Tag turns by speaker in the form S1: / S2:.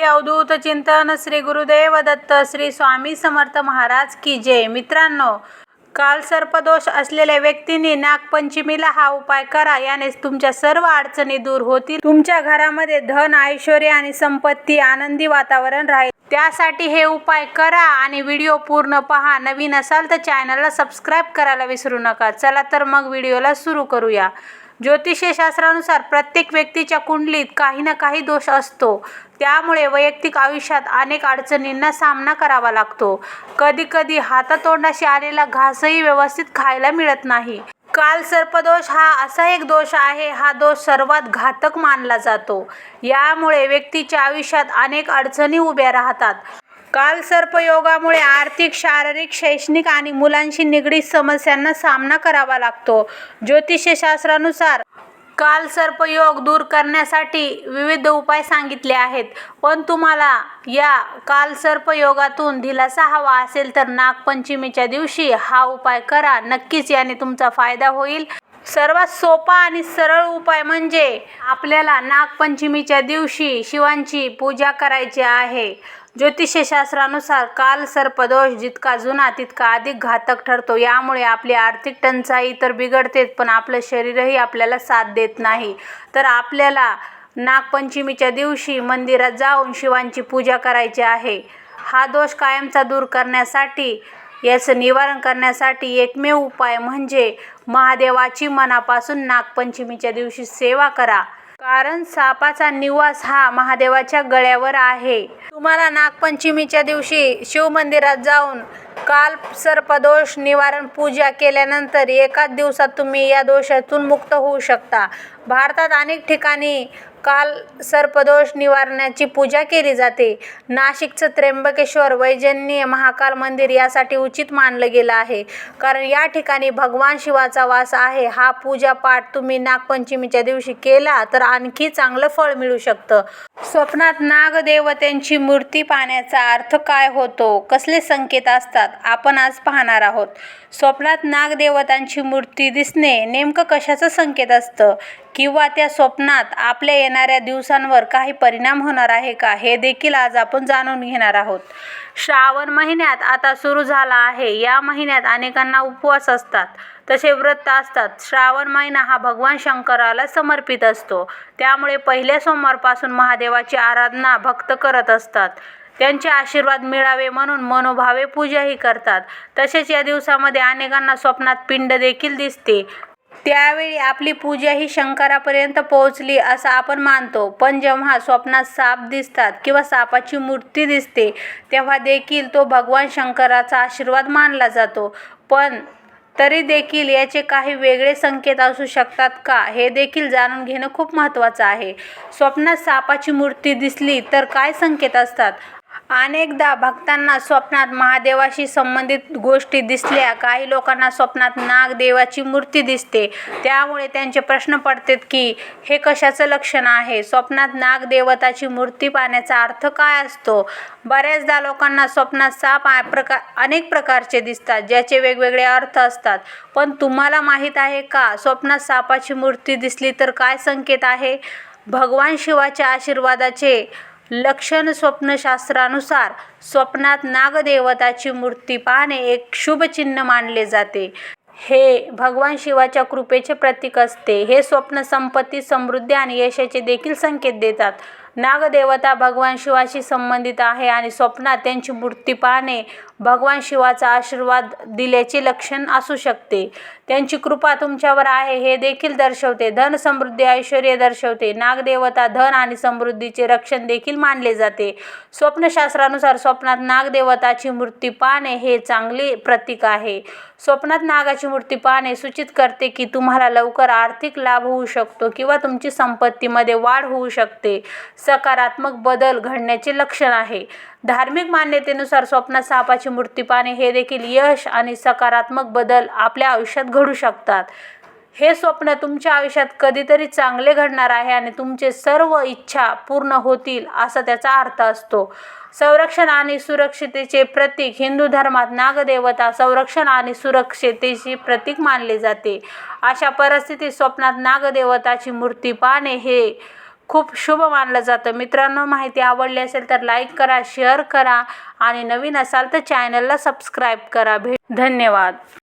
S1: श्री अवधूत चिंतन श्री गुरुदेव दत्त श्री स्वामी समर्थ महाराज की जय. मित्रांनो काल सर्पदोष असलेल्या व्यक्तींनी नागपंचमीला हा उपाय करा. याने तुमच्या सर्व अडचणी दूर होतील. तुमच्या घरामध्ये धन ऐश्वर्य आणि संपत्ती आनंदी वातावरण राहील. त्यासाठी हे उपाय करा आणि व्हिडिओ पूर्ण पहा. नवीन असाल तर चॅनलला सबस्क्राईब करायला विसरू नका. चला तर मग व्हिडिओला सुरू करूया. ज्योतिषशास्त्रानुसार प्रत्येक व्यक्तीच्या कुंडलीत काही ना काही दोष असतो. त्यामुळे वैयक्तिक आयुष्यात अनेक अडचणींना सामना करावा लागतो. कधीकधी हातातोंडाशी आलेला घासही व्यवस्थित खायला मिळत नाही. काल सर्पदोष हा असा एक दोष आहे हा दोष सर्वात घातक मानला जातो. यामुळे व्यक्तीच्या आयुष्यात अनेक अडचणी उभ्या राहतात. काल सर्पयोगामुळे आर्थिक शारीरिक शैक्षणिक आणि मुलांशी निगडीत समस्यांना सामना करावा लागतो. ज्योतिषशास्त्रानुसार काल सर्पयोग दूर करण्यासाठी विविध उपाय सांगितले आहेत. पण तुम्हाला या काल सर्पयोगातून दिलासा हवा असेल तर नागपंचमीच्या दिवशी हा उपाय करा. नक्कीच याने तुमचा फायदा होईल. सर्वात सोपा आणि सरळ उपाय म्हणजे आपल्याला नागपंचमीच्या दिवशी शिवांची पूजा करायची आहे. ज्योतिषशास्त्रानुसार काल सर्पदोष जितका जुना तितका अधिक घातक ठरतो. यामुळे आपली आर्थिक टंचाई तर बिघडतेच पण आपलं शरीरही आपल्याला साथ देत नाही. तर आपल्याला नागपंचमीच्या दिवशी मंदिरात जाऊन शिवांची पूजा करायची आहे. हा दोष कायमचा दूर करण्यासाठी याचं निवारण करण्यासाठी एकमेव उपाय म्हणजे महादेवाची मनापासून नागपंचमीच्या दिवशी सेवा करा. कारण सापाचा निवास हा महादेवाच्या गळ्यावर आहे. तुम्हाला नागपंचमीच्या दिवशी शिवमंदिरात जाऊन काल सर्पदोष निवारण पूजा केल्यानंतर एकाच दिवसात तुम्ही या दोषातून मुक्त होऊ शकता. भारतात अनेक ठिकाणी काल सर्पदोष निवारणाची पूजा केली जाते. नाशिकचं त्र्यंबकेश्वर वैजन्य महाकाल मंदिर यासाठी उचित मानलं गेलं आहे. कारण या ठिकाणी भगवान शिवाचा वास आहे. हा पूजापाठ तुम्ही नागपंचमीच्या दिवशी केला तर आणखी चांगलं फळ मिळू शकतं. स्वप्नात नागदेवतेंची मूर्ती पाहण्याचा अर्थ काय होतो? कसले संकेत असतात? आपण आज पाहणार आहोत. स्वप्नात नागदेवतांची मूर्ती दिसणे नेमकं कशाचं संकेत असतं? किंवा त्या स्वप्नात आपल्या येणाऱ्या दिवसांवर काही परिणाम होणार आहे का? हे देखील आज आपण जाणून घेणार आहोत. श्रावण महिन्यात आता सुरू झाला आहे. या महिन्यात अनेकांना उपवास असतात. तसे व्रत असतात. श्रावण महिना हा भगवान शंकराला समर्पित असतो. त्यामुळे पहिल्या सोमवारपासून महादेवाची आराधना भक्त करत असतात. त्यांचे आशीर्वाद मिळावे म्हणून मनोभावे पूजाही करतात. तसेच या दिवसामध्ये अनेकांना स्वप्नात पिंड देखील दिसते. त्यावेळी आपली पूजा ही शंकरापर्यंत पोहोचली असं आपण मानतो. पण जेव्हा स्वप्नात साप दिसतात किंवा सापाची मूर्ती दिसते तेव्हा देखील तो भगवान शंकराचा आशीर्वाद मानला जातो. पण तरी देखील याचे काही वेगळे संकेत असू शकतात का हे देखील जाणून घेणं खूप महत्त्वाचं आहे. स्वप्नात सापाची मूर्ती दिसली तर काय संकेत असतात? अनेकदा भक्तांना स्वप्नात महादेवाशी संबंधित गोष्टी दिसल्या. काही लोकांना स्वप्नात नागदेवाची मूर्ती दिसते. त्यामुळे त्यांचे प्रश्न पडतात की हे कशाचं लक्षण आहे? स्वप्नात नागदेवताची मूर्ती पाहण्याचा अर्थ काय असतो? बऱ्याचदा लोकांना स्वप्नात साप आ- प्रकार अनेक प्रकारचे दिसतात ज्याचे वेगवेगळे अर्थ असतात. पण तुम्हाला माहीत आहे का स्वप्नात सापाची मूर्ती दिसली तर काय संकेत आहे? भगवान शिवाच्या आशीर्वादाचे लक्षण स्वप्नशास्त्रानुसार स्वप्नात नागदेवताची मूर्ती पाहणे एक शुभ चिन्ह मानले जाते. हे भगवान शिवाच्या कृपेचे प्रतीक असते. हे स्वप्न संपत्ती समृद्धी आणि यशाचे देखील संकेत देतात. नागदेवता भगवान शिवाशी संबंधित आहे आणि स्वप्नात त्यांची मूर्ती पाहणे भगवान शिवाचा आशीर्वाद दिल्याचे लक्षण असू शकते. त्यांची कृपा तुमच्यावर आहे हे देखील दर्शवते. धन समृद्धी ऐश्वर्य दर्शवते. नागदेवता धन आणि समृद्धीचे रक्षण देखील मानले जाते. स्वप्नशास्त्रानुसार स्वप्नात नागदेवताची मूर्ती पाहणे हे चांगले प्रतीक आहे. स्वप्नात नागाची मूर्ती पाहणे सूचित करते की तुम्हाला लवकर आर्थिक लाभ होऊ शकतो किंवा तुमची संपत्तीमध्ये वाढ होऊ शकते. सकारात्मक बदल घडण्याचे लक्षण आहे. धार्मिक मान्यतेनुसार स्वप्नात सापाची मूर्ती पाहणे हे देखील यश आणि सकारात्मक बदल आपल्या आयुष्यात घडू शकतात. हे स्वप्न तुमच्या आयुष्यात कधीतरी चांगले घडणार आहे आणि तुमचे सर्व इच्छा पूर्ण होतील असा त्याचा अर्थ असतो. संरक्षण आणि सुरक्षितेचे प्रतीक हिंदू धर्मात नागदेवता संरक्षण आणि सुरक्षितेची प्रतीक मानले जाते. अशा परिस्थितीत स्वप्नात नागदेवताची मूर्ती पाहणे हे खूप शुभ मानलं जातं. मित्रांनो माहिती आवडली असेल तर लाईक करा शेअर करा आणि नवीन असाल तर चॅनलला सबस्क्राईब करा. भेट धन्यवाद.